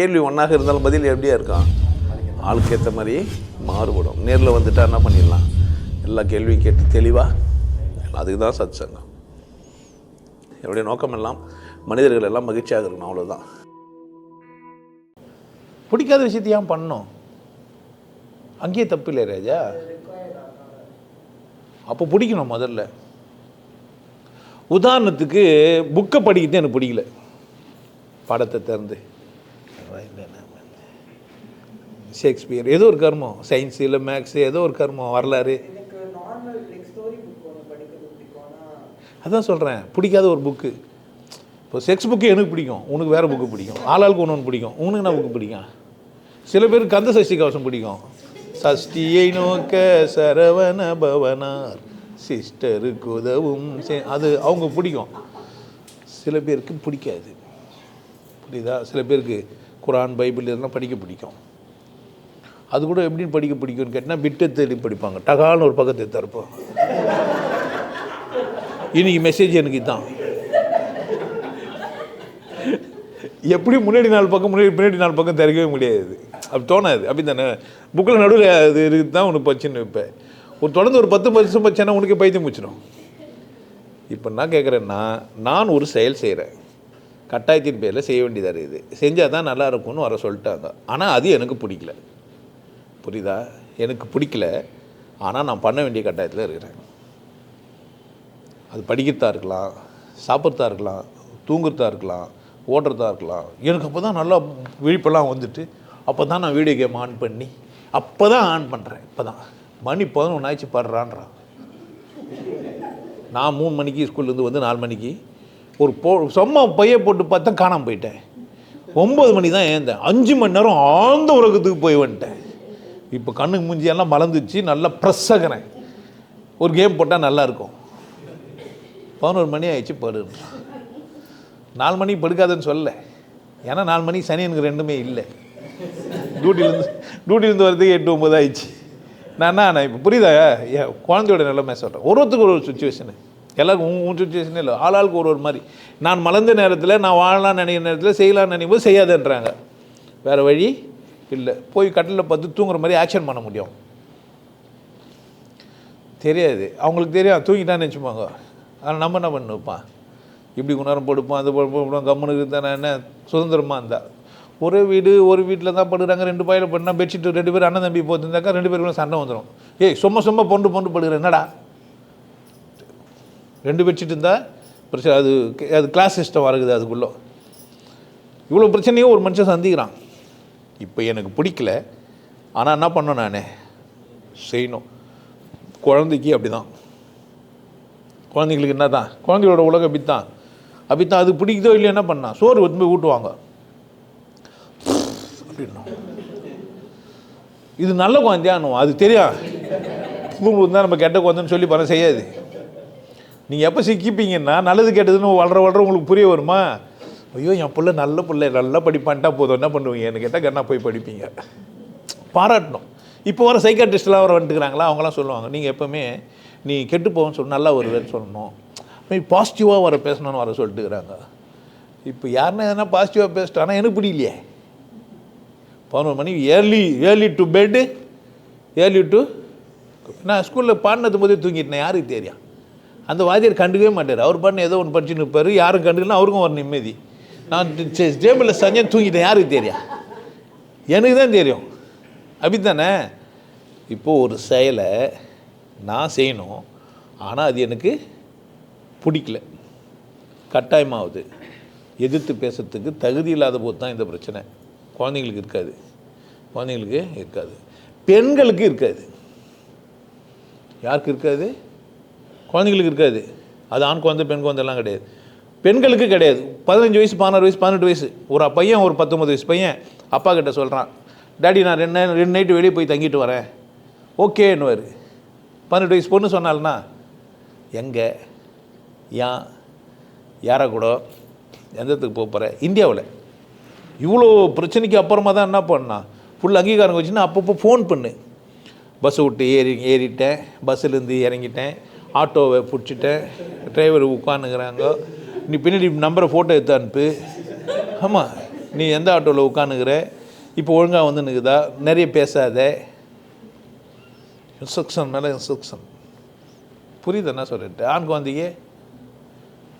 கேள்வி ஒன்றாக இருந்தாலும் பதில் எப்படியா இருக்கான் ஆளுக்கு ஏற்ற மாதிரி மாறுபடும். நேரில் வந்துட்டா என்ன பண்ணிடலாம்? எல்லா கேள்வியும் கேட்டு தெளிவாக அதுக்கு தான் சத் சங்கம் என்னுடைய நோக்கம் எல்லாம் மனிதர்கள் எல்லாம் மகிழ்ச்சியாக இருக்கணும் அவ்வளோதான் பிடிக்காத விஷயத்தை ஏன் பண்ணோம் அங்கேயே தப்பு இல்லை ராஜா? அப்போ பிடிக்கணும் முதல்ல. உதாரணத்துக்கு புக்கை படிக்கிறது எனக்கு பிடிக்கல. படத்தை திறந்து. ஷேக்ஸ்பியர் ஏதோ ஒரு கர்மம். சயின்ஸ் இல்லை மேக்ஸ் ஏதோ ஒரு கர்மம் வரலாறு. அதான் சொல்கிறேன் பிடிக்காத ஒரு புக்கு இப்போ செக்ஸ் புக்கு எனக்கு பிடிக்கும். உனக்கு வேறு புக்கு பிடிக்கும். ஆளாளுக்கு ஒன்று ஒன்று பிடிக்கும். உனக்கு என்ன புக்கு பிடிக்கும்? சில பேருக்கு கந்த சஷ்டி கவசம் பிடிக்கும். சஷ்டியை நோக்க சரவண பவனார் சிஸ்டருக்கு உதவும் அது அவங்க பிடிக்கும். சில பேருக்கு பிடிக்காது. புரியுதா? சில பேருக்கு குரான் பைபிள் இதெல்லாம் படிக்க பிடிக்கும். அது கூட எப்படி படிக்க பிடிக்கும்னு கேட்டால் பிட்டை தேடி படிப்பாங்க. டகால்னு ஒரு பக்கத்தை தரப்போம் இன்றைக்கி மெசேஜ் எனக்கு தான் எப்படி முன்னாடி நாலு பக்கம் முன்னாடி பின்னாடி நாலு பக்கம் திறக்கவே முடியாது. அப்படி தோணாது. அப்படி தானே? புக்கில் நடுவில் அது இருக்குது தான் உனக்கு பச்சுன்னு இப்போ. ஒரு தொடர்ந்து ஒரு பத்து வருஷம் பச்சேன்னா உனக்கு பைத்தியம் முடிச்சிடும் இப்போ நான் கேட்குறேன்னா நான் ஒரு செயல் செய்கிறேன் கட்டாயத்தின் பேரில் செய்ய வேண்டியதாக இருக்குது. செஞ்சால் தான் நல்லா இருக்கும்னு வர சொல்லிட்டாங்க. ஆனால் அது எனக்கு பிடிக்கல. புரியுதா? எனக்கு பிடிக்கல. ஆனால் நான் பண்ண வேண்டிய கட்டாயத்தில் இருக்கிறேன். அது படிக்கிறதா இருக்கலாம் சாப்பிட்றதா இருக்கலாம் தூங்குறதா இருக்கலாம் ஓடுறதா இருக்கலாம். எனக்கு அப்போ தான் நல்லா விழிப்பெல்லாம் வந்துட்டு அப்போ தான் நான் வீடியோ கேம் ஆன் பண்ணி அப்போ தான் ஆன் பண்ணுறேன் இப்போ தான் மணி பதினொன்று ஆயிடுச்சு படுறான்றான் நான் மூணு மணிக்கு ஸ்கூல்லேருந்து வந்து நாலு மணிக்கு ஒரு போ சும்மா பைய போட்டு பார்த்தா காணாமல் போயிட்டேன். ஒம்பது மணி தான் ஏந்தேன் அஞ்சு மணி நேரம் ஆழ்ந்த உலகத்துக்கு போய் வந்துட்டேன். இப்போ கண்ணுக்கு மூஞ்சியெல்லாம் மலர்ந்துச்சு. நல்லா ப்ரெஸ்ஸாகிறேன் ஒரு கேம் போட்டால் நல்லாயிருக்கும் பதினோரு மணி ஆயிடுச்சு படுன்றான் நாலு மணிக்கு படுக்காதுன்னு சொல்லலை. ஏன்னா நாலு மணிக்கு சனி எனக்கு ரெண்டுமே இல்லை. டியூட்டிலேருந்து டியூட்டிலேருந்து வரதுக்கு எட்டு ஒம்பது ஆயிடுச்சு. நான் என்ன நான் இப்போ புரியுதா? குழந்தையோட நிலைமை சொல்கிறேன் ஒரு ஒருத்தருக்கு ஒரு சுச்சுவேஷனு எல்லாருக்கும் உன் சுச்சுவேஷனே இல்லை. ஆளாளுக்கு ஒரு ஒரு மாதிரி. நான் மலர்ந்த நேரத்தில் நான் வாழலாம்னு நினைக்கிற நேரத்தில் செய்யலாம்னு நினைக்கும் போது செய்யாதேன்றாங்க. வேறு வழி இல்லை. போய் கட்டிலில் பார்த்து தூங்குற மாதிரி ஆக்ஷன் பண்ண முடியும். தெரியாது. அவங்களுக்கு தெரியும். தூங்கிட்டான்னு நினச்சிப்பாங்க. ஆனால் நம்ம என்ன பண்ண வைப்பான் இப்படி குணரம் படுப்போம் அது படுப்போம் கம்முனு இருந்தா என்ன? சுதந்திரமாக இருந்தால் ஒரே வீடு ஒரு வீட்டில் தான் படுகிறாங்க ரெண்டு பையில பண்ணால் பெட்ஷீட் ரெண்டு பேரும் அண்ணன் தம்பி போட்டுருந்தாக்கா ரெண்டு பேருக்குள்ள சண்டை வந்துடும் ஏய் சும்மா சும்மா பொண்டு பொண்டு படுகிற என்னடா? ரெண்டு பெட்ஷீட் இருந்தால் பிரச்சனை அது அது கிளாஸ் சிஸ்டம் வருகுது அதுக்குள்ளே. இவ்வளோ பிரச்சனையும் ஒரு மனுஷன் சந்திக்கிறான். இப்போ எனக்கு பிடிக்கல. ஆனால் என்ன பண்ணணும் நான்? செய்யணும். குழந்தைக்கு அப்படி தான் குழந்தைங்களுக்கு என்ன தான் குழந்தைகளோட உலகம் அப்படித்தான். அப்படித்தான். அது பிடிக்குதோ இல்லையோ என்ன பண்ணா? சோறு வந்து போய் ஊட்டுவாங்க. அப்படின்னா இது நல்ல குழந்தையானும் அது தெரியும் ஸ்கூல் இருந்தால் நம்ம கெட்ட குழந்தைன்னு சொல்லி பண்ண செய்யாது. நீங்கள் எப்போ சிக்கிப்பீங்கன்னா நல்லது கெட்டதுன்னு வளர வளர உங்களுக்கு புரிய வருமா? ஐயோ என் பிள்ளை நல்ல பிள்ளை நல்லா படிப்பான்ட்டா போதும். என்ன பண்ணுவீங்க? என்ன கேட்டால் கண்ணா போய் படிப்பீங்க. பாராட்டணும். இப்போ வர சைக்காட்ரிஸ்ட்லாம் வர வந்துட்டுக்கிறாங்களா அவங்களாம் சொல்லுவாங்க நீங்கள் எப்போவுமே நீ கெட்டு போகணும்னு சொல்லி நல்லா வருவேன்னு சொல்லணும். பாசிட்டிவாக வர பேசணும்னு வர சொல்லிட்டுக்கிறாங்க இப்போ யாருன்னா எதனா பாசிட்டிவாக பேசிட்டானா எனக்கு பிடிக்கலையே பதினொரு மணி early early to bed early to நான் ஸ்கூலில் பாடினது போதே தூங்கிட்டேன் யாருக்கு தெரியும்? அந்த வாத்தியார் கண்டுக்கவே மாட்டார். அவர் பாட்டு ஏதோ ஒன்று படிச்சுன்னு இருப்பார். யாரும் கண்டுக்கலாம் அவருக்கும் ஒரு நிம்மதி. நான் டேபிளில் சஞ்சன் தூங்கிட்டேன். யாருக்கு தெரியா? எனக்கு தான் தெரியும். அப்படித்தானே? இப்போது ஒரு செயலை நான் செய்யணும். ஆனால் அது எனக்கு பிடிக்கல. கட்டாயமாகுது. எதிர்த்து பேசுறதுக்கு தகுதி இல்லாத போது தான் இந்த பிரச்சனை. குழந்தைங்களுக்கு இருக்காது. குழந்தைங்களுக்கு இருக்காது. பெண்களுக்கு இருக்காது. யாருக்கு இருக்காது? குழந்தைங்களுக்கு இருக்காது. அது ஆண் குழந்தை பெண் குழந்தைலாம் கிடையாது. பெண்களுக்கு கிடையாது. பதினஞ்சு வயசு பதினாறு வயசு பதினெட்டு வயசு. ஒரு பையன் ஒரு பத்தொம்பது வயசு பையன் அப்பா கிட்ட சொல்கிறான் டாடி நான் ரெண்டு ரெண்டு நைட்டு வெளியே போய் தங்கிட்டு வரேன். ஓகேன்னுவார். பதினெட்டு வயசு பொண்ணு சொன்னால்னா எங்கே? ஏன்? யாரை கூட? எந்த இடத்துக்கு போக போகிற இந்தியாவில். இவ்வளோ பிரச்சனைக்கு அப்புறமா தான் என்ன பண்ணான் ஃபுல் அங்கீகாரம் வச்சுன்னா அப்பப்போ ஃபோன் பண்ணு. பஸ்ஸை விட்டு ஏறி ஏறிட்டேன். பஸ்ஸுலேருந்து இறங்கிட்டேன். ஆட்டோவை பிடிச்சிட்டேன். டிரைவர் உட்காந்துக்கிறாங்க நீ பின்னாடி நம்பரை ஃபோட்டோ எடுத்து அனுப்பு. ஆமாம் நீ எந்த ஆட்டோவில் உட்காந்துக்கிற இப்போ ஒழுங்காக வந்து நிற்குதா நிறைய பேசாத. இன்ஸ்ட்ரக்ஷன் மேலே இன்ஸ்ட்ரக்ஷன் புரியுது என்ன சொல்லிட்டு? ஆண் குழந்தையே.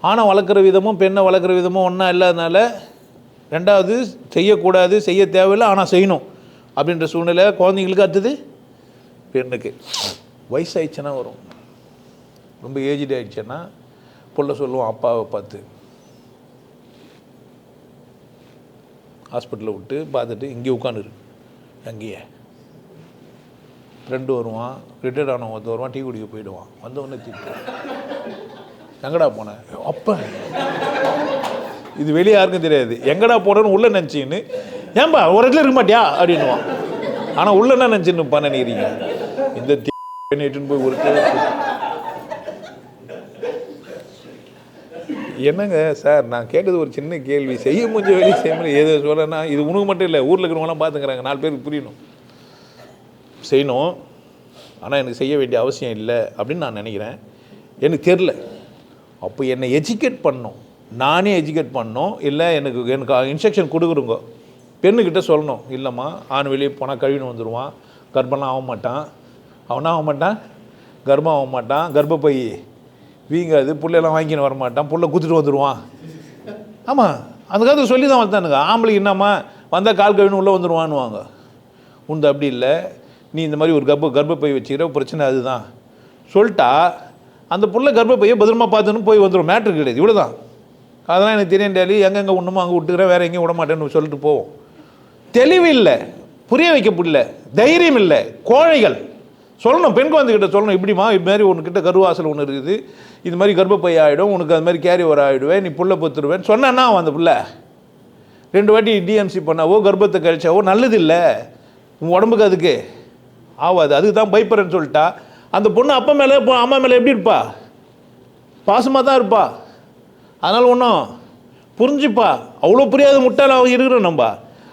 ஆணை வளர்க்குற விதமும் பெண்ணை வளர்க்குற விதமும் ஒன்றா இல்லாதனால ரெண்டாவது செய்யக்கூடாது செய்ய தேவையில்லை ஆனால் செய்யணும் அப்படின்ற சூழ்நிலை குழந்தைங்களுக்கு அடுத்தது பெண்ணுக்கு. வயசாகிடுச்சுன்னா வரும். ரொம்ப ஏஜ்டு ஆகிடுச்சேன்னா பிள்ளை சொல்லுவோம் அப்பாவை பார்த்து. ஹாஸ்பிட்டலில் விட்டு பார்த்துட்டு இங்கே உட்காந்துரு அங்கேயே. ஃப்ரெண்டு வருவான் ரிட்டையர்ட் ஆனவன் ஒருத்தன் வருவான் டீ குடிக்க போயிடுவான். வந்தவொடனே திட்டு. எங்கடா போனேன் அப்போ. இது வெளியே யாருக்கும் தெரியாது. எங்கடா போனேன்னு உள்ளே நினச்சின்னு. ஏன்பா ஒரு இடத்துல இருக்க மாட்டியா? அப்படின்னுவான். ஆனால் உள்ள என்ன நினச்சின்னு நினைக்கிறீங்க? இந்த இட்டுன்னு போய் ஒரு என்னங்க சார் நான் கேட்டது ஒரு சின்ன கேள்வி. செய்ய முடிஞ்ச வேலையை செய்ய முடியும் எது சொல்கிறேன்னா இது உனக்கு மட்டும் இல்லை ஊரில் இருக்கிறவங்களாம் பார்த்துக்கிறாங்க நாலு பேருக்கு புரியணும். செய்யணும். ஆனால் எனக்கு செய்ய வேண்டிய அவசியம் இல்லை அப்படின்னு நான் நினைக்கிறேன். எனக்கு தெரில அப்போ என்னை எஜுகேட் பண்ணணும் நானே எஜுகேட் பண்ணணும் இல்லை எனக்கு எனக்கு இன்ஸ்ட்ரக்ஷன் கொடுக்குறோங்க பெண்ணுக்கிட்ட சொல்லணும். இல்லைம்மா ஆண் வெளியே போனால் கழுவின்னு வந்துடுவான் கர்ப்பம்லாம் ஆக மாட்டான் அவனா ஆக மாட்டான் கர்ப்பம் ஆக மாட்டான் கர்ப்பப்பை வீங்காது புள்ளையெல்லாம் வாங்கின்னு வர மாட்டான் புள்ள குத்துட்டு வந்துடுவான் ஆமாம் அந்த காலத்தில் சொல்லி தான் வளர்த்தானுங்க. ஆம்பளைக்கு என்னம்மா வந்தால் கால் கழுவின்னு உள்ளே வந்துடுவான்னுவாங்க உண்டு அப்படி இல்லை. நீ இந்த மாதிரி ஒரு கர்ப்ப கர்ப்பப்பை வச்சுக்கிற பிரச்சனை அதுதான். சொல்லிட்டா அந்த புள்ள கர்ப்பப்பையை பத்திரமா பார்த்துன்னு போய் வந்துடும் மேட்ரு கிடையாது இவ்வளோ தான் அதெல்லாம் எனக்கு தெரியும் டேலி. எங்கெங்கே ஒன்றுமோ அங்கே விட்டுக்கிறேன் வேறு எங்கேயும் விட மாட்டேன்னு சொல்லிட்டு போவோம். தெளிவு இல்லை. புரிய வைக்க முடியல தைரியம் இல்லை. கோழைகள். சொல்லணும் பெண் குழந்தைகிட்ட சொல்லணும். இப்படிமா இதுமாரி உன்கிட்ட உனக்கிட்ட கருவாசல் ஒன்று இருக்குது. இது மாதிரி கர்ப்பப்பை ஆகிடும் உனக்கு அது மாதிரி கேரி ஓவர் ஆகிடுவேன் நீ புள்ள பொத்துருவேன் சொன்னா அவன் அந்த பிள்ளை ரெண்டு வாட்டி டிஎம்சி பண்ணாவோ கர்ப்பத்தை கழிச்சாவோ நல்லது இல்லை. உன் உடம்புக்கு அதுக்கு. ஆகாது அதுக்கு தான் பயப்படுறேன்னு சொல்லிட்டா. அந்த பொண்ணு அப்பா மேலே அம்மா மேலே எப்படி இருப்பா? பாசமாக தான் இருப்பா. அதனால் ஒன்றும் புரிஞ்சுப்பா. அவ்வளோ புரியாத முட்டாள் அவங்க இருக்கிறோம் நம்ம.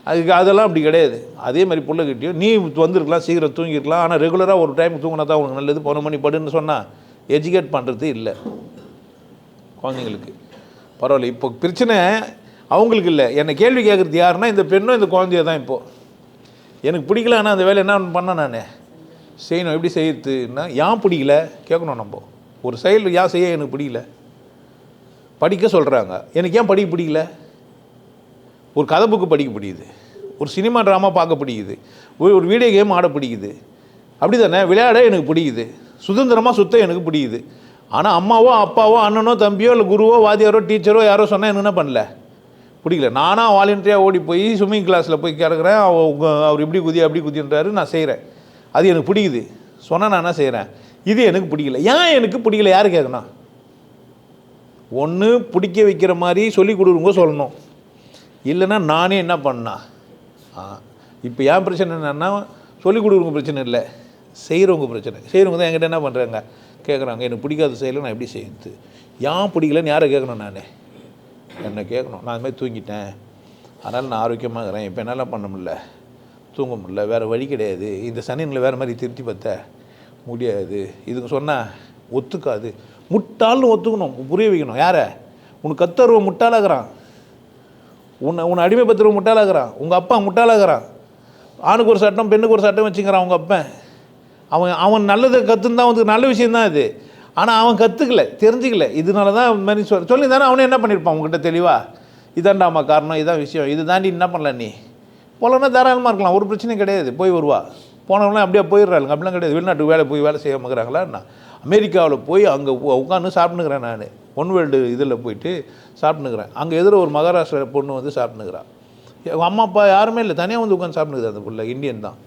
அதுக்கு அதெல்லாம் அப்படி கிடையாது. அதே மாதிரி பிள்ளைகிட்டையும் நீ வந்திருக்கலாம் சீக்கிரம் தூங்கிருக்கலாம் ஆனால் ரெகுலராக ஒரு டைம் தூங்கினா தான் உனக்கு நல்லது. பன்னெண்டு மணி படுன்னு சொன்னால் எஜுகேட் பண்ணுறது இல்லை. குழந்தைங்களுக்கு. பரவாயில்ல. இப்போ பிரச்சனை அவங்களுக்கு இல்லை. என்னை கேள்வி கேட்குறது யாருன்னா இந்த பெண்ணும் இந்த குழந்தைய தான் இப்போது எனக்கு பிடிக்கல ஆனால் அந்த வேலை என்ன பண்ணேன் நான்? செய்யணும். எப்படி செய்யறதுன்னா ஏன் பிடிக்கல? கேட்கணும் நம்ம. ஒரு செயல் ஏன் செய்ய எனக்கு பிடிக்கல? படிக்க சொல்கிறாங்க எனக்கு ஏன் படிக்க பிடிக்கல? ஒரு கதை புக்கு படிக்க பிடிக்குது. ஒரு சினிமா ட்ராமா பார்க்க பிடிக்குது. ஒரு வீடியோ கேம் ஆட பிடிக்குது. அப்படி தானே விளையாட எனக்கு பிடிக்குது. சுதந்திரமாக சுத்த எனக்கு பிடிக்குது. ஆனால் அம்மாவோ அப்பாவோ அண்ணனோ தம்பியோ இல்லை குருவோ வாத்தியாரோ டீச்சரோ யாரோ சொன்னால் எனக்கு என்ன பண்ணல? பிடிக்கல. நானாக வாலண்டியாக ஓடி போய் ஸ்விம்மிங் கிளாஸில் போய் கிடக்குறேன். அவர் இப்படி குதி அப்படி குதின்றாரு. நான் செய்கிறேன் அது எனக்கு பிடிக்குது. சொன்னால் நான் என்ன செய்கிறேன் இது எனக்கு பிடிக்கல. ஏன் எனக்கு பிடிக்கல? யார் கேட்கணும் ஒன்று பிடிக்க வைக்கிற மாதிரி சொல்லி கொடுக்குறவங்க சொல்லணும். இல்லைன்னா நானே என்ன பண்ணா? ஆ இப்போ ஏன் பிரச்சனை என்னென்னா சொல்லிக் கொடுக்குறவங்க பிரச்சனை இல்லை. செய்கிறவங்க பிரச்சனை. செய்கிறவங்க தான் என்கிட்ட என்ன பண்ணுறாங்க கேட்குறாங்க எனக்கு பிடிக்காத செயலை நான் எப்படி செய்யுது ஏன் பிடிக்கலன்னு யாரை கேட்கணும் நான்? என்னை கேட்கணும் நான் அதுமாதிரி தூங்கிட்டேன். அதனால் நான் ஆரோக்கியமாக இருக்கிறேன். இப்போ என்னால் பண்ண முடியல. தூங்க முடில வேறு வழி கிடையாது. இந்த சனியில் வேறு மாதிரி திருத்தி பார்த்த முடியாது. இதுக்கு சொன்னால் ஒத்துக்காது. முட்டாள்னு ஒத்துக்கணும். புரிய வைக்கணும். யாரை? உனக்கு கத்தருவ முட்டாளாகிறான் உன்னை உன்னை அடிமைப்படுத்துறவன் முட்டாளாகிறான். உங்கள் அப்பா முட்டாளாகிறான். ஆணுக்கு ஒரு சட்டம் பெண்ணுக்கு ஒரு சட்டம் வச்சுக்கிறான் உங்கள் அப்பன். அவன் அவன் நல்லதை கற்றுன்னு தான் அவனுக்கு நல்ல விஷயந்தான் இது ஆனால் அவன் கற்றுக்கல தெரிஞ்சுக்கல. இதனால தான் மாதிரி சொல் சொல்லி தானே அவனே என்ன பண்ணியிருப்பான் உங்ககிட்ட தெளிவாக இதாண்டாமா காரணம் இதான் விஷயம். இது தாண்டி என்ன பண்ணல நீ? போலன்னா தாராளமாக இருக்கலாம். ஒரு பிரச்சனையும் கிடையாது. போய் வருவா. போனவங்களாம் அப்படியே போயிடுறாளுங்க அப்படிலாம் கிடையாது. வெளிநாட்டுக்கு வேலை போய் வேலை செய்ய மாக்கிறாங்களா நான் அமெரிக்காவில் போய் அங்கே உட்காந்து சாப்பிட்டுக்கிறேன் நான். ஒன் வேர்ல்டு இதில் போயிட்டு சாப்பிட்டுக்கிறேன் அங்கே எதிர ஒரு மகாராஷ்டிரா பொண்ணு வந்து சாப்பிட்டுக்கிறான் அவங்க அம்மா அப்பா யாருமே இல்லை. தனியாக வந்து உட்காந்து சாப்பிட்டுக்குது அந்த பிள்ளை இந்தியன் தான்.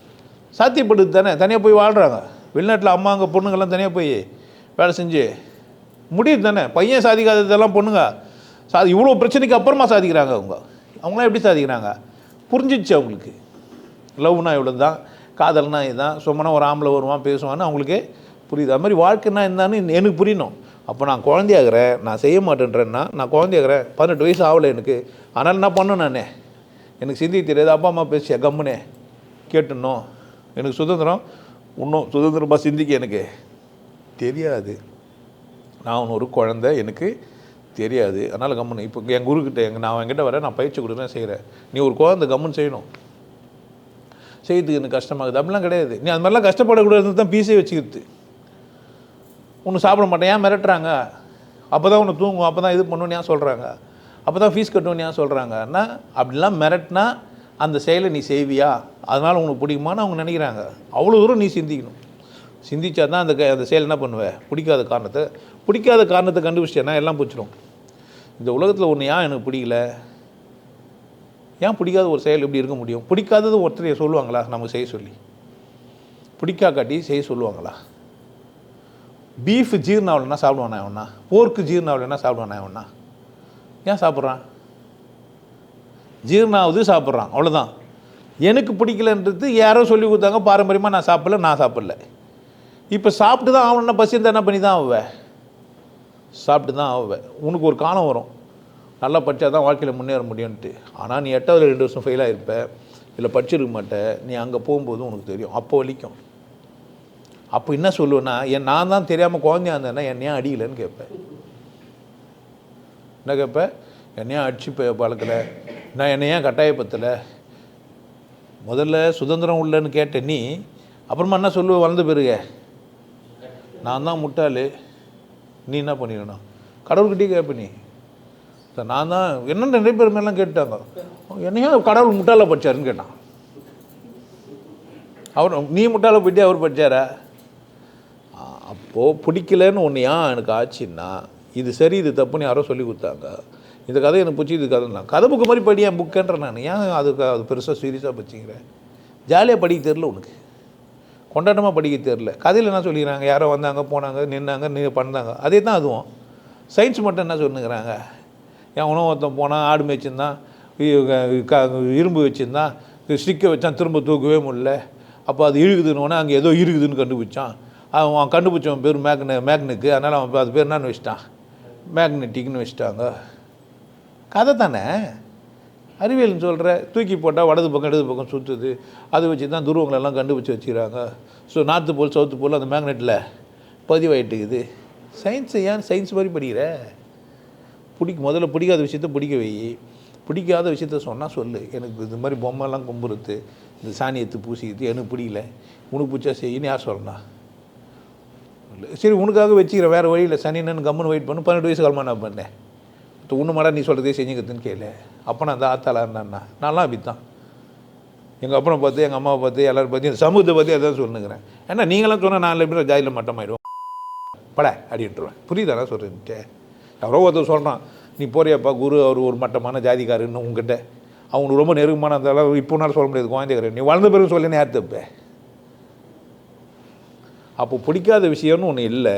சாத்தியப்படுது தானே. தனியாக போய் வாழ்கிறாங்க வெளிநாட்டில் அம்மா அங்கே பொண்ணுங்கள்லாம் தனியாக போய் வேலை செஞ்சு முடியுது தானே. பையன் சாதிக்காததெல்லாம் பொண்ணுங்க. சா இவ்வளோ பிரச்சனைக்கு அப்புறமா சாதிக்கிறாங்க அவங்க. அவங்களாம் எப்படி சாதிக்கிறாங்க? புரிஞ்சிச்சு அவங்களுக்கு. லவ்னா இவ்வளோ தான் காதல்னா இதுதான் சும்மனா ஒரு ஆம்பளை வருவான் பேசுவான்னு அவங்களுக்கு புரியுது. அது மாதிரி வாழ்க்கைன்னா என்னன்னு எனக்கு புரியணும். அப்போ நான் குழந்தையாகிறேன் நான் செய்ய மாட்டேன்றேன்னா நான் குழந்தையாகிறேன். பதினெட்டு வயசு ஆகலை எனக்கு. ஆனால் என்ன பண்ணேன் நானே? எனக்கு சிந்தி தெரியாது. அப்பா அம்மா பேசிய கம்முனே கேட்டுனோம். எனக்கு சுதந்திரம். இன்னும் சுதந்திரமாக சிந்திக்க எனக்கு தெரியாது. நான் ஒரு குழந்தை எனக்கு தெரியாது. அதனால் கம்முன்னு இப்போ என் குருக்கிட்ட எங்கள் நான் என்கிட்ட வரேன். நான் பயிற்சி கொடுக்குறேன் செய்கிறேன் நீ ஒரு குழந்தை கம்முன்னு செய்யணும். செய்யறதுக்கு எனக்கு கஷ்டமாகுது. அப்படிலாம் கிடையாது. நீ அது மாதிரிலாம் கஷ்டப்படக்கூடாதுன்னு தான் பீஸே வச்சுக்கிறது. ஒன்று சாப்பிட மாட்டேன். ஏன் மிரட்டுறாங்க? அப்போ தான் ஒன்று தூங்கும். அப்போ தான் இது பண்ணுன்னு ஏன் சொல்கிறாங்க அப்போ தான் ஃபீஸ் கட்டணும்னு ஏன் சொல்கிறாங்கன்னா அப்படிலாம் மிரட்டினா அந்த செயலை நீ செய்வியா? அதனால் உனக்கு பிடிக்குமான்னு அவங்க நினைக்கிறாங்க. அவ்வளோ தூரம் நீ சிந்திக்கணும். சிந்திச்சா தான் அந்த அந்த செயல் என்ன பண்ணுவேன் பிடிக்காத காரணத்தை. பிடிக்காத காரணத்தை கண்டுபிடிச்சேன்னா எல்லாம் பிடிச்சிடும் இந்த உலகத்தில் ஒன்று ஏன் எனக்கு பிடிக்கல? ஏன் பிடிக்காத ஒரு செயல் எப்படி இருக்க முடியும்? பிடிக்காதது ஒருத்தரையை சொல்லுவாங்களா? நம்ம செய்ய சொல்லி. பிடிக்காக்காட்டி செய்ய சொல்லுவாங்களா? பீஃப் ஜீர்ணாவலைன்னா சாப்பிடுவானா அவனா போர்க்கு ஜீர்ணாவலைன்னா சாப்பிடுவானா அவனா ஏன் சாப்பிட்றான்? ஜீர்ணாவது சாப்பிட்றான். அவ்வளோதான் எனக்கு பிடிக்கலன்றது யாரோ சொல்லி கொடுத்தாங்க பாரம்பரியமாக நான் சாப்பிடல நான் சாப்பிடல. இப்போ சாப்பிட்டு தான் ஆகணும்னா பசி இருந்தால் என்ன பண்ணி தான் ஆகுவேன் சாப்பிட்டு தான் ஆகுவேன் உனக்கு ஒரு காலம் வரும். நல்லா படித்தா தான் வாழ்க்கையில் முன்னேற முடியும்ன்ட்டு. ஆனால் நீ எட்டாவது ரெண்டு வருஷம் ஃபெயிலாக இருப்ப இல்லை படிச்சிருக்க மாட்ட. நீ அங்கே போகும்போது உனக்கு தெரியும். அப்போ வலிக்கும். அப்போ என்ன சொல்லுவேன்னா என் நான் தான் தெரியாமல் குழந்தையா இருந்தேன்னா என்னையா அடிக்கலைன்னு கேட்பேன். என்ன கேட்பேன்? என்னையா அடிச்சு பழக்கலை? நான் என்னையா கட்டாயப்படுத்தலை? முதல்ல சுதந்திரம் உள்ளன்னு கேட்ட நீ அப்புறமா என்ன சொல்லுவ வளர்ந்த பிறகு நான் தான் முட்டாளு. நீ என்ன பண்ணிடணும் கடவுள்கிட்டே கேட்ப நீ. நான் தான் என்ன நிறைய பேர் மேலாம் கேட்டாங்க என்னையா கடவுள் முட்டாள படிச்சாருன்னு கேட்டான். அவர் நீ முட்டாள போயிட்டு அவர் படித்தாரா அப்போது பிடிக்கலன்னு ஒன்று ஏன் எனக்கு ஆச்சுன்னா இது சரி இது தப்புன்னு யாரோ சொல்லி கொடுத்தாங்க. இந்த கதை எனக்கு பிடிச்சி இது கதை நான். கதை புக்கு மாதிரி படி என் புக்குன்ற நான். ஏன் அதுக்கு அது பெருசாக சீரியஸாக படிச்சுங்கிறேன் ஜாலியாக படிக்க தெரில உனக்கு. கொண்டாட்டமாக படிக்க தெரில கதையில் என்ன சொல்லிக்கிறாங்க? யாரோ வந்தாங்க போனாங்க நின்னாங்க நீ பண்ணாங்க. அதே தான் அதுவும். சயின்ஸ் மட்டும் என்ன சொல்லுங்கிறாங்க என் உணவு ஒருத்தன் போனால் ஆடு மேய்ச்சிருந்தான் இரும்பு வச்சுருந்தான் ஸ்டிக்கை வச்சான் திரும்ப தூக்கவே முடியல. அப்போ அது இழுகுதுன்னு அங்கே ஏதோ இருக்குதுன்னு கண்டுபிடிச்சான். அவன் அவன் கண்டுபிடிச்சவன் பேர் மேக்னு மேக்னுக்கு அதனால் அவன் அது பேர் என்னன்னு வச்சிட்டான். மேக்னெட்டிக்னு வச்சுட்டாங்க. கதை தானே? அறிவியல்னு சொல்கிற தூக்கி போட்டால் வடது பக்கம் இடது பக்கம் சுற்றுது அதை வச்சு தான் துருவங்களெல்லாம் கண்டுபிடிச்சி வச்சுக்கிறாங்க. So north pole south pole அந்த மேக்னெட்டில் பதிவாயிட்டுக்குது. சயின்ஸை ஏன் சயின்ஸ் மாதிரி படிக்கிற? பிடிக்க முதல்ல பிடிக்காத விஷயத்த பிடிக்க வை. பிடிக்காத விஷயத்த சொன்னால் சொல்லு. எனக்கு இது மாதிரி பொம்மைலாம் கும்புறுத்து இந்த சாணியத்து பூசிக்கிறது எனக்கு பிடிக்கல. உனக்கு பிடிச்சா செய்யின்னு யார் சொல்லணும் சரி உனக்காக வச்சுக்கிற வேறு வழியில் சனின்னு கம்முன்னு வெயிட் பண்ணு. பன்னெண்டு வயசு காலமாக நான் பண்ணேன். இப்போ மாடா நீ சொல்கிறதே செஞ்சுக்கிறதுன்னு கேளு. அப்போ நான் அந்த ஆத்தாளா இருந்தான்னா? நான்லாம் அப்படி தான் எங்கள் அப்பனை பார்த்து எங்கள் அம்மாவை பார்த்து எல்லோரும் பார்த்து இந்த சமூகத்தை பற்றி அதான் சொல்லுங்கிறேன். ஏன்னா நீங்களாம் சொன்னால் நான் எப்படி ஜாதியில் மட்டமாயிடுவோம் பட அப்படின்ட்டுருவேன். புரியுதா நான் சொல்கிறேன்ட்டு யாரோ ஒருத்தர் சொல்கிறான் நீ போறியாப்பா குரு அவர் ஒரு மட்டமான ஜாதிக்காருன்னு உங்ககிட்ட அவங்களுக்கு ரொம்ப நெருக்கமான அந்த அளவு இப்போ சொல்ல முடியாது குழந்தைக்காரன் நீ வளர்ந்த பிறகு சொல்லி யார் தப்ப அப்போ பிடிக்காத விஷயம்னு ஒன்று இல்லை.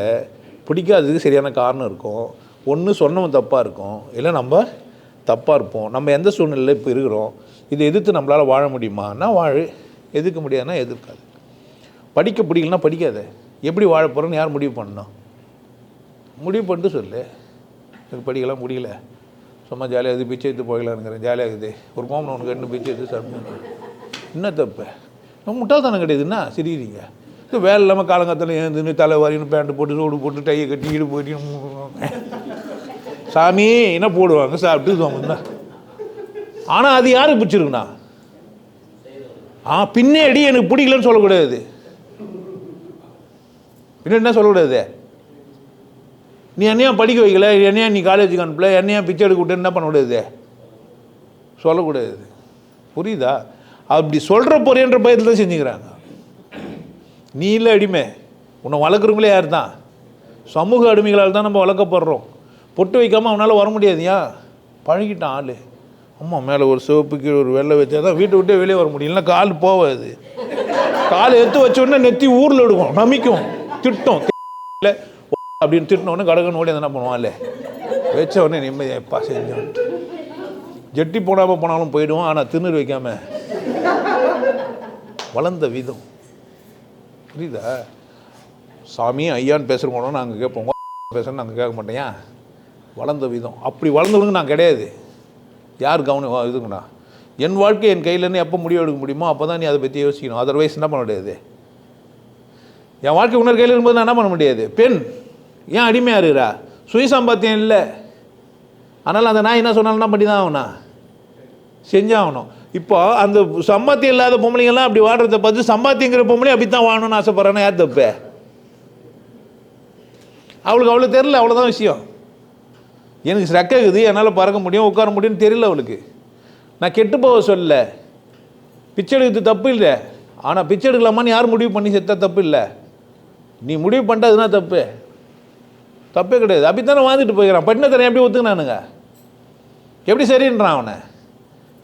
பிடிக்காததுக்கு சரியான காரணம் இருக்கும். ஒன்று சொன்னவன் தப்பாக இருக்கும். இல்லை நம்ம தப்பாக இருப்போம். நம்ம எந்த சூழ்நிலையில் இப்போ இருக்கிறோம்? இதை எதிர்த்து நம்மளால் வாழ முடியுமான்னா வாழு எதிர்க்க முடியாதுன்னா எதிர்க்காது. படிக்க பிடிக்கலனா படிக்காத. எப்படி வாழ போகிறோன்னு யார் முடிவு பண்ணணும்? முடிவு பண்ணிட்டு சொல்லு. எனக்கு படிக்கலாம் முடியல. சும்மா ஜாலியாக இது பிச்சை எடுத்து போகலான்னுங்கிறேன் ஜாலியாக இருக்குது. ஒரு கோமன் உனக்கு ரெண்டு பிச்சை எடுத்து சாப்பிட்டு என்ன தப்பு? முட்டாள்தானம் கிடையாதுன்னா சிரிக்கிறீங்க. இது வேலை இல்லாமல் காலங்காத்தில் எழுந்துன்னு தலை வரின்னு பேண்ட்டு போட்டு ரோடு போட்டு டையை கட்டி ஈடு போயிட்டு சாமி என்ன போடுவாங்க? சாப்பிட்டு இதுவாங்க ஆனால் அது யாருக்கு பிடிச்சிருக்குண்ணா? ஆ பின்னாடி எனக்கு பிடிக்கலன்னு சொல்லக்கூடாது. பின்னாடி என்ன சொல்லக்கூடாது? நீ என்னையா படிக்க வைக்கல? என்னையா நீ காலேஜுக்கு அனுப்பல? என்னையா பிச்சை எடுக்க விட்டு என்ன பண்ணக்கூடாது? சொல்லக்கூடாது. புரியுதா? அப்படி சொல்கிற பொறியன்ற பயத்தில் தான் செஞ்சுக்கிறாங்க. நீ இல்லை அடிமை. உன்னை வளர்க்குறவங்களே யார் தான் சமூக அடிமைகளால் தான் நம்ம வளர்க்கப்படுறோம். பொட்டு வைக்காமல் அவனால் வர முடியாதுயா பழகிட்டான் ஆள். அம்மா மேலே ஒரு சிவப்பு கீழே ஒரு வெள்ளை வச்சா தான் வீட்டை விட்டே வெளியே வர முடியும். இல்லைன்னா கால் போகாது கால் எடுத்து வச்சோடனே நெத்தி ஊரில் எடுக்கும் நமிக்கும். திட்டம். இல்லை அப்படின்னு திட்டினோடனே கடகன் ஓடி என்ன பண்ணுவான் இல்லை வச்ச உடனே நிம்மதியாக எப்பா செஞ்சோம் ஜெட்டி போடாமல் போனாலும் போயிடுவோம் ஆனால் திண்ணூறு வைக்காம. வளர்ந்த விதம். புரியுதா? சாமி ஐயான்னு பேசுகிறவங்களும் நாங்கள் கேட்போம் பேசுகிறோம் நாங்கள் கேட்க மாட்டேன். ஏன்? வளர்ந்த விதம். அப்படி வளர்ந்தவனுக்கு நான் கிடையாது. யார் கவனம் இதுங்கண்ணா என் வாழ்க்கை என் கையிலேருந்து எப்போ முடிவு எடுக்க முடியுமோ அப்போ தான் நீ அதை பற்றி யோசிக்கணும். அதர்வைஸ் என்ன பண்ண முடியாது? என் வாழ்க்கை உணர் கையில் இருக்கும்போது நான் என்ன பண்ண முடியாது? பெண் ஏன் அடிமையாக இருக்கிறா? சுய சம்பாத்தியம் இல்லை. அதனால் அந்த நாய் என்ன சொன்னாலும் என்ன பண்ணி தான் ஆகணும்? செஞ்சாகணும். இப்போ அந்த சம்பாத்தியம் இல்லாத பொம்பளைங்கெல்லாம் அப்படி வாடுறத பார்த்து சம்பாத்தியங்கிற பொம்பளை அப்படி தான் வாழணும்னு ஆசைப்பட்றானே? யார் தப்பு? அவளுக்கு அவ்வளோ தெரில அவ்வளோதான் விஷயம். எனக்கு ரெக்க இருக்குது என்னால் பறக்க முடியும் உட்கார முடியும்னு தெரியல அவளுக்கு. நான் கெட்டு போக சொல்ல பிச்சை எடுக்கிறது தப்பு இல்லை. ஆனால் பிச்சை எடுக்கலாமான்னு யார் முடிவு பண்ணி செத்தா தப்பு இல்லை? நீ முடிவு பண்ணிட்டதுனா தப்பு? தப்பே கிடையாது. அப்படித்தானே வாழ்ந்துட்டு போய்க்கிறான். பட்டினத்தனை எப்படி ஒத்துக்கினானுங்க? எப்படி சரின்றான் அவனை?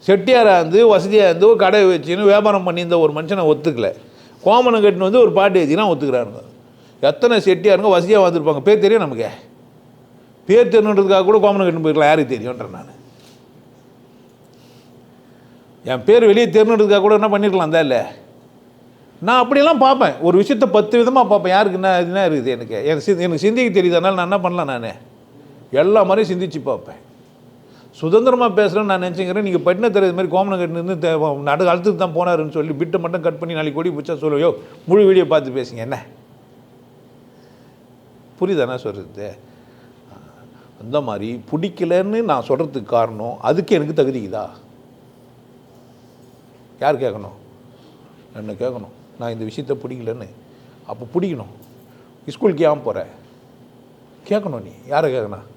செட்டியாராக இருந்து வசதியாக இருந்து ஒரு கடை வச்சுன்னு வியாபாரம் பண்ணியிருந்த ஒரு மனுஷனை ஒத்துக்கல. கோமனம் கட்டினு வந்து ஒரு பாட்டு வச்சுனா ஒத்துக்கிறானுங்க எத்தனை செட்டியாருங்க வசதியாக வந்திருப்பாங்க பேர் தெரியும் நமக்கு? பேர் தெரியணுன்றதுக்காக கூட கோமனம் கட்டினு போயிருக்கலாம். யாருக்கு தெரியும்ன்றேன் நான். என் பேர் வெளியே தெரியணுன்றதுக்காக கூட என்ன பண்ணிருக்கலாம்? தான் இல்லை. நான் அப்படியெல்லாம் பார்ப்பேன். ஒரு விஷயத்த பத்து விதமாக பார்ப்பேன். யாருக்கு என்ன இதுனா இருக்குது எனக்கு? எனக்கு சிந்தி- எனக்கு சிந்திக்க தெரியுது. அதனால் நான் என்ன பண்ணலாம் நான்? எல்லா மாதிரியும் சிந்திச்சு பார்ப்பேன். சுதந்திரமாக பேசுகிறேன்னு நான் நினச்சிக்கிறேன். நீங்கள் பட்டின தெரியாத மாதிரி கோமனம் கட்டினு நடு காலத்துக்கு தான் போனாருன்னு சொல்லி பிட்டை மட்டும் கட் பண்ணி நாளைக்கு கொடி பிடிச்சா சொல்லுவையோ முழு வீடியோ பார்த்து பேசுங்க. என்ன? புரியுதானே சொல்கிறது அந்த மாதிரி பிடிக்கலன்னு நான் சொல்கிறதுக்கு காரணம் அதுக்கு எனக்கு தகுதிக்குதா யார் கேட்கணும்? என்ன கேட்கணும்? நான் இந்த விஷயத்த பிடிக்கலன்னு. அப்போ பிடிக்கணும். ஸ்கூலுக்கு ஏன் போகிற கேட்கணும் நீ. யாரை கேட்கணும்?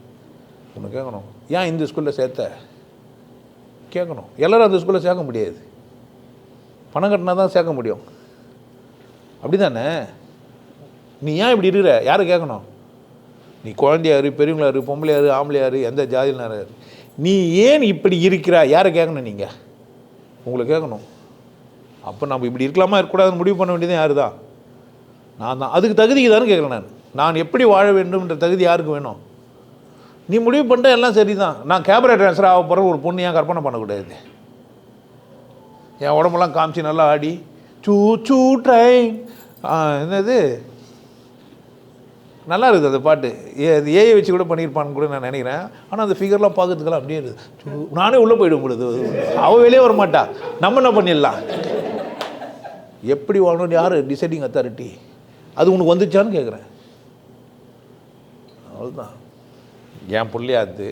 உன்னை கேட்கணும் ஏன் இந்த ஸ்கூலில் சேர்த்த? கேட்கணும் எல்லோரும் அந்த ஸ்கூலில் சேர்க்க முடியாது. பணம் கட்டினா தான் சேர்க்க முடியும். அப்படி தானே நீ ஏன் இப்படி இருக்கிற? யாரை கேட்கணும் நீ குழந்தையாரு பெரியவங்களாரு பொம்பளையாரு ஆம்பளையாரு எந்த ஜாதியினாரு நீ ஏன் இப்படி இருக்கிறா? யாரை கேட்கணும் நீங்கள் உங்களை கேட்கணும் அப்போ நம்ம இப்படி இருக்கலாமா? இருக்கக்கூடாதுன்னு முடிவு பண்ண வேண்டியது யார் தான் நான் தான். அதுக்கு தகுதிக்கு தானே கேட்குறேன் நான். நான் எப்படி வாழ வேண்டும்ன்ற தகுதி யாருக்கு வேணும்? நீ முடிவு பண்ணிட்ட எல்லாம் சரி தான் நான் கேமரா ட்ரான்ஸ்ஃபர் ஆக போகிற ஒரு பொண்ணு ஏன் கற்பனை பண்ணக்கூடாது? என் உடம்பெல்லாம் காமிச்சு நல்லா ஆடி சூ சூ ட்ரைன் என்னது? நல்லா இருக்குது அந்த பாட்டு. ஏ அது ஏஐ வச்சு கூட பண்ணியிருப்பான்னு கூட நான் நினைக்கிறேன். ஆனால் அந்த ஃபிகர்லாம் பார்க்கறதுக்கெல்லாம் அப்படியே இருக்குது. சூ, நானே உள்ளே போயிடும் பொழுது. அவள் வெளியே வரமாட்டா. நம்ம என்ன பண்ணிடலாம்? எப்படி வாழணும்னு யார் டிசைடிங் அத்தாரிட்டி அது உனக்கு வந்துச்சான்னு கேட்குறேன் அவ்வளோதான் என் பிள்ளையாத்து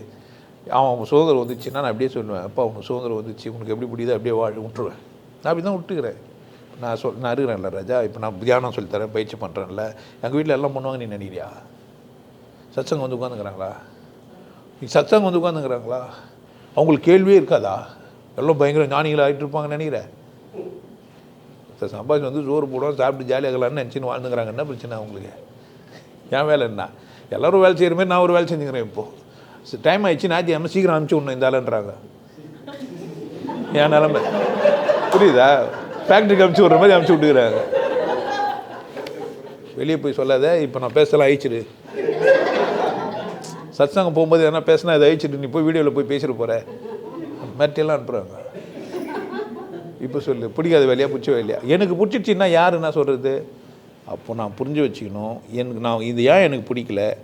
அவன் சுதந்திரம் வந்துச்சுன்னா நான் அப்படியே சொல்லுவேன் அப்பா உனக்கு சுதந்திரம் வந்துச்சு உனக்கு எப்படி பிடிக்குதோ அப்படியே வாழ விட்டுருவேன். நான் அப்படி தான் விட்டுக்கிறேன். நான் சொல் நான் இருக்கிறேன்ல ராஜா இப்போ நான் தியானம் சொல்லித்தரேன் பயிற்சி பண்ணுறேன்ல எங்கள் வீட்டில் எல்லாம் பண்ணுவாங்க நீ நினைக்கிறியா? சத்சங்கம் வந்து உட்காந்துக்கிறாங்களா நீ சத்சங்கம் வந்து உட்காந்துக்கிறாங்களா அவங்களுக்கு கேள்வியே இருக்காதா? எல்லாம் பயங்கர ஞானிகள் ஆகிட்டு இருப்பாங்கன்னு நினைக்கிறேன் சார் சம்பாதிச்சு வந்து சோறு போடுவோம் சாப்பிட்டு ஜாலியாகலான்னு நினச்சின்னு வாழ்ந்துக்கிறாங்க. என்ன பிரச்சனை அவங்களுக்கு? என் வேலை என்ன? எல்லோரும் வேலை செய்கிற மாதிரி நான் ஒரு வேலை செஞ்சுக்கிறேன் இப்போது டைம் ஆயிடுச்சு ஞாயிற்றுக்கிழமை சீக்கிரம் அனுப்பிச்சி விடணும் இந்த ஆளுன்றாங்க. என் நிலமை. புரியுதா? ஃபேக்ட்ரிக்கு அனுப்பிச்சி விட்ற மாதிரி அனுப்பிச்சி விட்டுக்கிறாங்க. வெளியே போய் சொல்லாத இப்போ நான் பேசலாம் அழிச்சிடு. சத்சங்கம் போகும்போது என்ன பேசினா இதை அழிச்சிட்டு நீ போய் வீடியோவில் போய் பேசிட்டு போகிற மிரட்டியெல்லாம் அனுப்புகிறாங்க இப்போ சொல்லு பிடிக்காத வேலையா பிடிச்ச வேலையா? எனக்கு பிடிச்சிச்சின்னா யார் என்ன சொல்கிறது அப்போ நான் புரிஞ்சு வச்சுக்கணும். எனக்கு நான் இது ஏன் எனக்கு பிடிக்கல?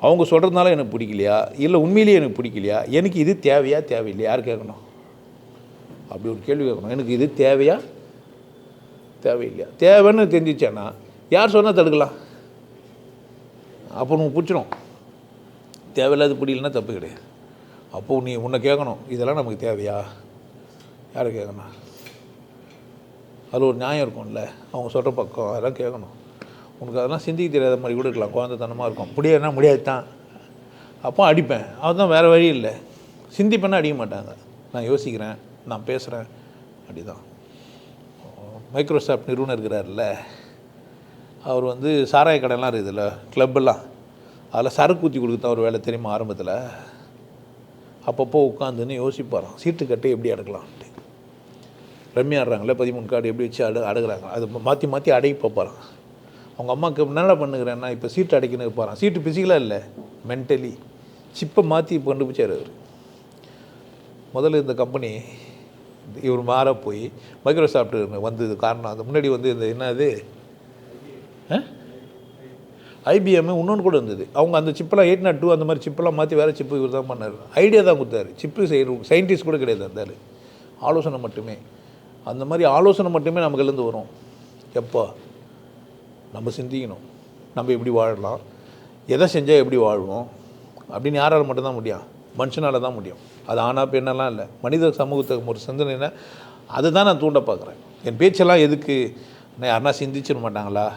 அவங்க சொல்கிறதுனால எனக்கு பிடிக்கலையா? இல்லை உண்மையிலேயே எனக்கு பிடிக்கலையா? எனக்கு இது தேவையா தேவையில்லையா? யார் கேட்கணும்? அப்படி ஒரு கேள்வி கேட்கணும். எனக்கு இது தேவையா? தேவையில்லையா? தேவைன்னு தெரிஞ்சிச்சேன்னா யார் சொன்னால் தடுக்கலாம். அப்போ உனக்கு பிடிச்சிடும் தேவையில்லாத பிடிக்கலன்னா தப்பு கிடையாது. அப்போ நீ உன்னை கேட்கணும். இதெல்லாம் நமக்கு தேவையா? யாரை கேட்கணும்? அது ஒரு நியாயம் இருக்கும்ல. அவங்க சொல்கிற பக்கம் அதெல்லாம் கேட்கணும். உனக்கு அதெல்லாம் சிந்திக்க தெரியாத மாதிரி கூட இருக்கலாம். குழந்தைத்தனமாக இருக்கும். முடியாதுன்னா முடியாது தான் அப்போ அடிப்பேன். அதுதான் வேறு வழி இல்லை. சிந்திப்பேன்னா அடிக்க மாட்டாங்க. நான் யோசிக்கிறேன் நான் பேசுகிறேன் அப்படி தான் மைக்ரோசாஃப்ட் நிறுவனர் இருக்கிறார்ல அவர் வந்து சாராய கடைலாம் இருக்குதுல்ல கிளப்பெல்லாம் அதில் சரக்கு ஊற்றி கொடுக்க தான் ஒரு வேலை தெரியுமா ஆரம்பத்தில்? அப்பப்போ உட்காந்துன்னு யோசிப்பாராம். சீட்டு கட்டி எப்படி அடக்கலாம்ட்டு ரம்மி ஆடுறாங்களே பதிமூணு கார்டு எப்படி வச்சு அடு அடகுறாங்க. அது மாற்றி மாற்றி அடக்கி பார்ப்பாராம். அவங்க அம்மாவுக்கு என்ன பண்ணுகிறேன்னா இப்போ சீட்டு அடைக்கணுக்கு போகிறான் சீட்டு பிசிக்கலாக இல்லை? மென்டலி சிப்பை மாற்றி கண்டுபிடிச்சார் அவர். முதல்ல இந்த கம்பெனி இவர் மாற போய் மைக்ரோசாஃப்ட் வந்தது காரணம். அது முன்னாடி வந்து இந்த என்னது? ஐபிஎம் இன்னொன்று கூட இருந்தது. அவங்க அந்த சிப்பெல்லாம் எயிட் நாட் டூ அந்த மாதிரி சிப்பெல்லாம் மாற்றி வேறு சிப்பு இவர் தான் பண்ணார். ஐடியா தான் கொடுத்தாரு. சிப்பு செய்கிற சயின்டிஸ்ட் கூட கிடையாது அந்த ஆலோசனை மட்டுமே. அந்த மாதிரி ஆலோசனை மட்டுமே நமக்குலேருந்து வரும். எப்போ? நம்ம சிந்திக்கணும். நம்ம எப்படி வாழலாம்? எதை செஞ்சால் எப்படி வாழ்வோம்? அப்படின்னு யாரால் மட்டும்தான் முடியும். மனுஷனால் தான் முடியும். அது ஆனா பெண்ணெல்லாம் இல்லை. மனித சமூகத்துக்கு ஒரு சிந்தனைனா அதை தான் நான் தூண்ட பார்க்குறேன். என் பேச்செல்லாம் எதுக்கு? நான் யாருன்னா சிந்திச்சிட மாட்டாங்களா?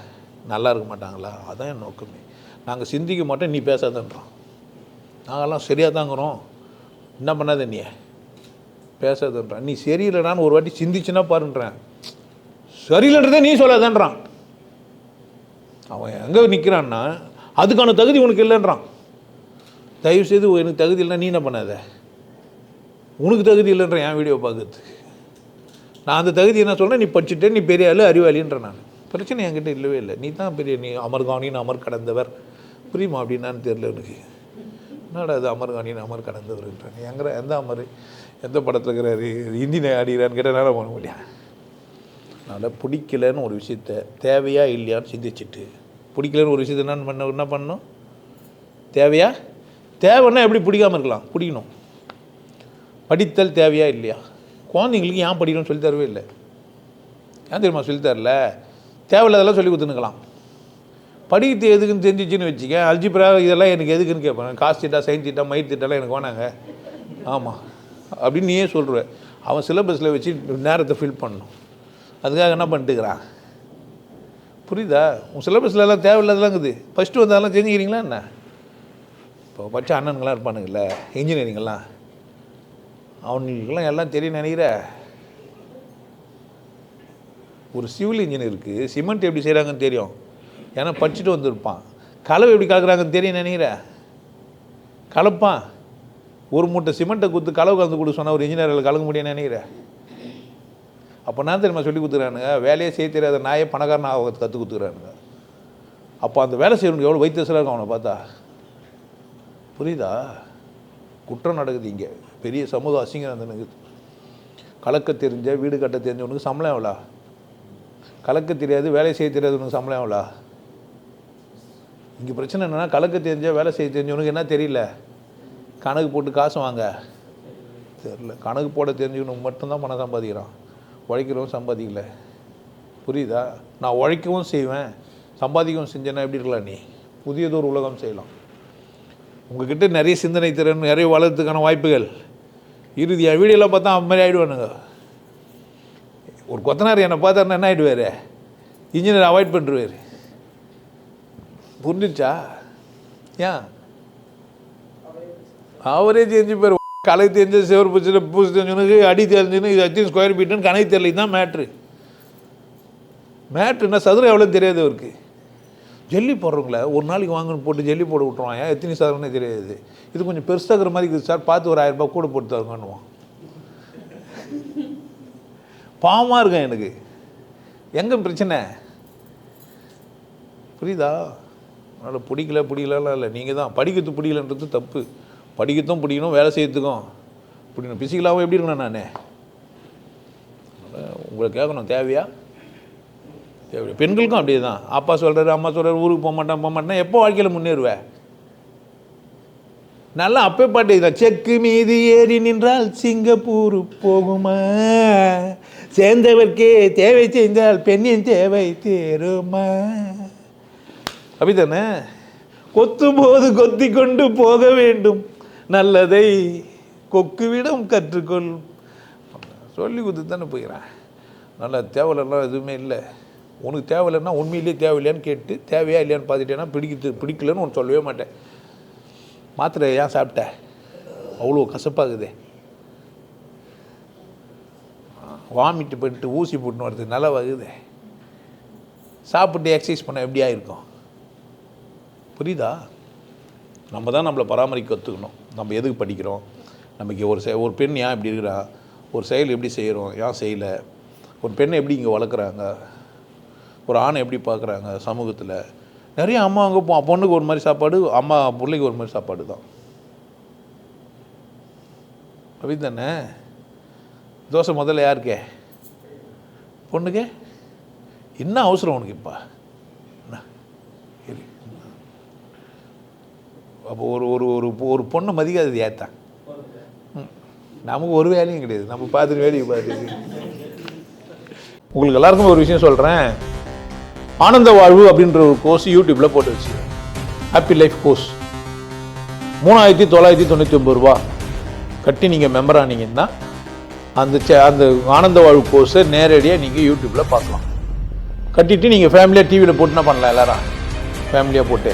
நல்லா இருக்க மாட்டாங்களா? அதான் என் நோக்கமே. நாங்கள் சிந்திக்க மாட்டோம் நீ பேசாதன்றோம். நாங்கெல்லாம் சரியாக தாங்கிறோம். என்ன பண்ணாத நீ? பேசாதன்றான் நீ சரியில்லைனான்னு ஒரு வாட்டி சிந்திச்சுன்னா பாருன்றேன். சரியில்லைன்றதே நீ சொல்லாதன்றான் அவன் எங்கே நிற்கிறான்னா அதுக்கான தகுதி உனக்கு இல்லைன்றான். தயவு செய்து எனக்கு தகுதி இல்லைன்னா நீ என்ன பண்ணாத? உனக்கு தகுதி இல்லைன்ற என் வீடியோ பார்க்கறதுக்கு. நான் அந்த தகுதி என்ன சொல்கிறேன் நீ படிச்சுட்டே நீ பெரிய ஆள் அறிவாளின்ற நான். பிரச்சனை என்கிட்ட இல்லவே இல்லை. நீ தான் பெரிய நீ அமர்காணின்னு அமர் கடந்தவர். புரியுமா அப்படின்னான்னு தெரியல எனக்கு. என்னடா அது அமர்காணின்னு அமர் கடந்தவர்ன்றாங்க எங்கிற எந்த அமர்? எந்த படத்தில் இருக்கிறாரு? ஹிந்தி ஆடிக்கிறான்னு கேட்டால் என்ன பண்ண முடியாது. அதனால் பிடிக்கலன்னு ஒரு விஷயத்த தேவையா இல்லையான்னு சிந்திச்சுட்டு பிடிக்கலன்னு ஒரு விஷயத்த என்ன பண்ண என்ன பண்ணணும்? தேவையா? தேவைன்னா எப்படி பிடிக்காம இருக்கலாம்? பிடிக்கணும். படித்தல் தேவையா இல்லையா? குழந்தைங்களுக்கு ஏன் படிக்கணும்னு சொல்லி தரவே இல்லை. ஏன் தெரியுமா சொல்லி தரல? தேவையில்லாதெல்லாம் சொல்லி கொடுத்துனுக்கலாம் படிக்கிறது எதுக்குன்னு தெரிஞ்சிச்சுன்னு வச்சுக்க அல்ஜிப்ரா இதெல்லாம் எனக்கு எதுக்குன்னு கேட்பாங்க? காசு திட்டா சயின்ஸ் திட்டா மயிர் திட்டம்லாம் எனக்கு வேணாங்க. ஆமாம் அப்படின்னு நீயே சொல்கிற அவன் சிலபஸில் வச்சு நேரத்தை ஃபில் பண்ணணும். அதுக்காக என்ன பண்ணிட்டுக்கிறான் புரியுதா? உன் சிலபஸ்லலாம் தேவையில்லாதெல்லாம் இருக்குது ஃபஸ்ட்டு வந்தாலும் தெரிஞ்சுக்கிறீங்களா என்ன? இப்போ படித்த அண்ணனுங்களாம் இருப்பானுங்கள்ல இன்ஜினியரிங்கெல்லாம் அவனுங்களுக்கெல்லாம் எல்லாம் தெரியும் நினைக்கிற? ஒரு சிவில் இன்ஜினியருக்கு சிமெண்ட் எப்படி செய்கிறாங்கன்னு தெரியும். ஏன்னா படிச்சுட்டு வந்திருப்பான். கலவை எப்படி கலக்குறாங்கன்னு தெரியும் நினைக்கிற? கலப்பான். ஒரு மூட்டை சிமெண்ட்டை கொடுத்து கலவு கலந்து கொடுக்க சொன்னால் ஒரு இன்ஜினியரில் கலக்க முடியும்னு நினைக்கிறேன் அப்போ நான் தெரியுமா சொல்லி கொடுத்துறானுங்க வேலையே செய்ய தெரியாத நாயை பணக்காரன் ஆக கற்றுக் கொடுத்துக்கிறானுங்க. அப்போ அந்த வேலை செய்யறவனுக்கு எவ்வளோ வைத்தியசலாக இருக்கும் அவனை பார்த்தா? புரியுதா? குற்றம் நடக்குது இங்கே. பெரிய சமூக அசிங்கம் நடந்துனுக்குது கலக்க தெரிஞ்ச வீடு கட்ட தெரிஞ்சவனுக்கு சம்பளம் எவ்வளோ? கலக்க தெரியாது வேலை செய்ய தெரியாதவனுக்கு சம்பளம் எவ்வளோ? இங்கே பிரச்சனை என்னென்னா கலக்க தெரிஞ்ச வேலை செய்ய தெரிஞ்சவனுக்கு என்ன தெரியல? கணக்கு போட்டு காசு வாங்க. தெரில கணக்கு போட தெரிஞ்சவனுக்கு மட்டும்தான் பணம் சம்பாதிக்கிறான். உழைக்கிறவன் சம்பாதிக்கல. புரியுதா? நான் உழைக்கவும் செய்வேன் சம்பாதிக்கவும் செஞ்சேன்னா எப்படி இருக்கலாம் நீ? புதியதொரு உலகம் செய்யலாம். உங்ககிட்ட நிறைய சிந்தனை திறன் நிறைய வளர்த்துக்கான வாய்ப்புகள். இறுதியாக வீடியோலாம் பார்த்தா அந்த மாதிரி ஆகிடுவானுங்க ஒரு கொத்தனார் என்னை பார்த்தாருன்னா என்ன ஆகிடுவார் இன்ஜினியர் அவாய்ட் பண்ணுருவார் புரிஞ்சிச்சா ஏன்? அவரே தெரிஞ்சு பேர் கலை தெரிஞ்ச சிவப்பு சில பூசி தெரிஞ்சவனுக்கு அடி தெரிஞ்சுன்னு இது அச்சு ஸ்கொயர் ஃபீட்டுன்னு கணக்கு தெரியல தான் மேட்ரு மேட்ருன்னா சதுரம் எவ்வளோ தெரியாது அவருக்கு. ஜெல்லி போடுறவங்கள ஒரு நாளைக்கு வாங்கன்னு போட்டு ஜெல்லி போட விட்ருவான் எத்தனை சதுரம்னே தெரியாது. இது கொஞ்சம் பெருசாக இருக்கிற மாதிரி இருக்குது சார். பார்த்து ஒரு ஆயிரரூபா கூட போட்டு தருங்கன்னுவான். பாவமாக இருக்கும் எனக்கு. எங்கே பிரச்சனை? புரியுதா? அதனால் பிடிக்கல பிடிக்கலலாம் இல்லை. நீங்கள் தான் படிக்கிறது பிடிக்கலன்றது தப்பு. படிக்கத்தும் பிடிக்கணும் வேலை செய்யறதுக்கும். பிடிக்கணும் பிசிக்கலாகவும் எப்படி இருக்கணும் நான்? உங்களை கேட்கணும். தேவையா? தேவையா பெண்களுக்கும் அப்படியே தான் அப்பா சொல்கிறாரு அம்மா சொல்கிறாரு ஊருக்கு போக மாட்டேன் போக மாட்டேன் எப்போ வாழ்க்கையில் முன்னேறுவேன் நல்லா அப்பே பாட்டு இதான் செக்கு மீது ஏறி நின்றால் சிங்கப்பூர் போகுமா? சேர்ந்தவர்க்கே தேவை செய்தால் பெண்ணின் தேவை தேருமா அப்படித்தானே கொத்தும் போது கொத்தி கொண்டு போக வேண்டும். நல்லதை கொக்குவிடம் கற்றுக்கொள். சொல்லி கொடுத்து தானே போய்கிறேன் நல்லா தேவையில்லாம் எதுவுமே இல்லை. உனக்கு தேவையில்லைன்னா உண்மையிலேயே தேவையில்லையான்னு கேட்டு தேவையா இல்லையான்னு பார்த்துட்டேன்னா பிடிக்கிறது பிடிக்கலன்னு ஒன்று சொல்லவே மாட்டேன். மாத்திரை ஏன் சாப்பிட்ட? அவ்வளோ கசப்பாகுதே. வாமிட்டு பண்ணிட்டு ஊசி போட்டுன்னு வரது நல்லா வகுதே சாப்பிட்டு எக்ஸசைஸ் பண்ண எப்படியா இருக்கும் புரியுதா? நம்ம தான் நம்மளை பராமரிக்க கற்றுக்கணும் நம்ம எதுக்கு படிக்கிறோம்? நமக்கு ஒரு செ ஒரு பெண் ஏன் இப்படி இருக்கிறா? ஒரு செயல் எப்படி செய்கிறோம் ஏன் செய்யலை? ஒரு பெண்ணை எப்படி இங்கே வளர்க்குறாங்க? ஒரு ஆணை எப்படி பார்க்குறாங்க சமூகத்தில்? நிறைய அம்மா அங்கே போ பொண்ணுக்கு ஒரு மாதிரி சாப்பாடு அம்மா பிள்ளைக்கு ஒரு மாதிரி சாப்பாடு தான். அப்படி தானே? தோசை முதல்ல யாருக்கே? பொண்ணுக்கே? என்ன அவசரம் உனக்கு இப்போ என்ன இரு. அப்போ ஒரு ஒரு ஒரு ஒரு பொண்ணு மதிக்காதது ஏத்தான் ம். நமக்கு ஒரு வேலையும் கிடையாது. நம்ம பார்த்துட்டு வேலையை பார்த்துட்டு. உங்களுக்கு எல்லாருக்கும் ஒரு விஷயம் சொல்கிறேன் ஆனந்த வாழ்வு அப்படின்ற ஒரு கோர்ஸ் யூடியூப்பில் போட்டு வச்சு ஹாப்பி லைஃப் கோர்ஸ் மூணாயிரத்தி தொள்ளாயிரத்தி தொண்ணூற்றி ஒம்பது ரூபா கட்டி நீங்கள் மெம்பர் ஆனீங்கன்னா அந்த சே- அந்த ஆனந்த வாழ்வு கோர்ஸை நேரடியாக நீங்கள் யூடியூப்பில் பார்க்கலாம். கட்டிட்டு நீங்கள் ஃபேமிலியாக டிவியில் போட்டுனா பண்ணலாம் எல்லாரும். ஃபேமிலியாக போட்டு.